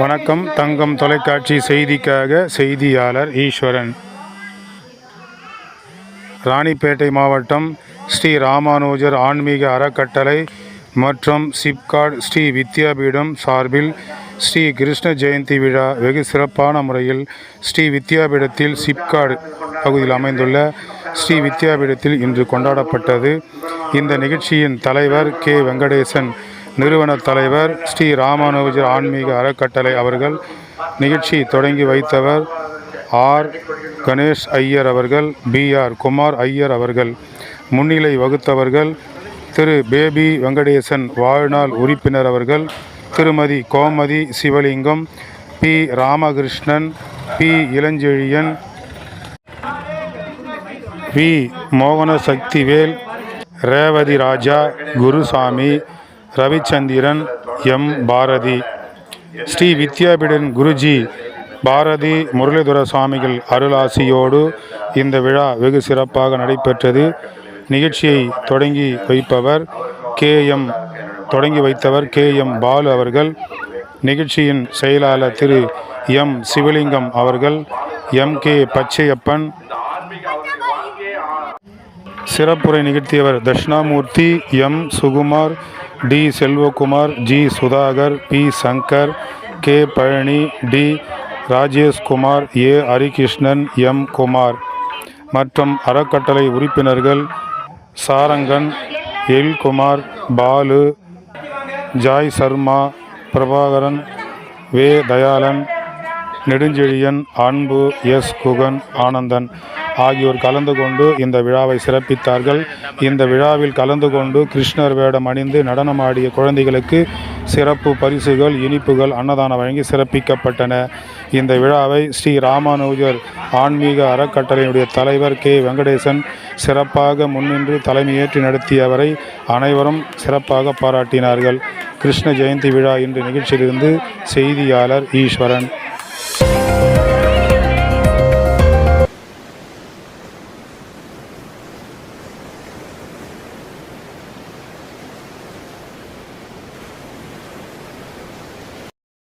வணக்கம். தங்கம் தொலைக்காட்சி செய்திக்காக செய்தியாளர் ஈஸ்வரன். ராணிப்பேட்டை மாவட்டம் ஸ்ரீ ராமானுஜர் ஆன்மீக அறக்கட்டளை மற்றும் சிப்காட் ஸ்ரீ வித்யாபீடம் சார்பில் ஸ்ரீ கிருஷ்ண ஜெயந்தி விழா வெகு சிறப்பான முறையில் ஸ்ரீ வித்யாபீடத்தில் சிப்காட் பகுதியில் அமைந்துள்ள ஸ்ரீ வித்யாபீடத்தில் இன்று கொண்டாடப்பட்டது. இந்த நிகழ்ச்சியின் தலைவர் கே வெங்கடேசன். நிறுவன தலைவர் ஸ்ரீ ராமானுஜர் ஆன்மீக அறக்கட்டளை அவர்கள் நிகழ்ச்சி தொடங்கி வைத்தவர் ஆர். கணேஷ் ஐயர் அவர்கள் பி. ஆர். குமார் ஐயர் அவர்கள் முன்னிலை வகுத்தவர்கள் திரு. பேபி வெங்கடேசன் வாழ்நாள் உறுப்பினர் அவர்கள் திருமதி Gomathi Sivalingam P. Ramakrishnan P. Ilanchezhiyan V. மோகன சக்திவேல் ரேவதி ராஜா குருசாமி ரவிச்சந்திரன் எம். பாரதி. ஸ்ரீ வித்யாபீடன் குருஜி பாரதி முரளிதர சுவாமிகள் அருளாசியோடு இந்த விழா வெகு சிறப்பாக நடைபெற்றது. நிகழ்ச்சியை தொடங்கி வைப்பவர் கே. எம். தொடங்கி வைத்தவர் கே. எம். பாலு அவர்கள் நிகழ்ச்சியின் செயலாளர் திரு. எம். சிவலிங்கம் அவர்கள் எம். கே. பச்சையப்பன். சிறப்புரை நிகழ்த்தியவர் Dakshinamoorthy M. Sukumar T. Selvakumar G. Sudhakar P. Shankar K. Palani T. Rajeshkumar A. Harikrishnan M. Kumar. மற்றும் அறக்கட்டளை உறுப்பினர்கள் சாரங்கன் எல். குமார் பாலு ஜாய் சர்மா பிரபாகரன் வே. தயாளன் நெடுஞ்செழியன் அன்பு எஸ். குகன் ஆனந்தன். ஆகியோர் கலந்து கொண்டு இந்த விழாவை சிறப்பித்தார்கள். இந்த விழாவில் கலந்து கொண்டு கிருஷ்ணர் வேடம் அணிந்து நடனமாடிய குழந்தைகளுக்கு சிறப்பு பரிசுகள் இனிப்புகள் அன்னதானம் வழங்கி சிறப்பிக்கப்பட்டன. இந்த விழாவை ஸ்ரீ ராமானுஜர் ஆன்மீக அறக்கட்டளையினுடைய தலைவர் கே. வெங்கடேசன் சிறப்பாக முன்னின்று தலைமையேற்று நடத்தியவரை அனைவரும் சிறப்பாக பாராட்டினார்கள். கிருஷ்ண ஜெயந்தி விழா இன்று நிகழ்ச்சியிலிருந்து செய்தியாளர் ஈஸ்வரன்.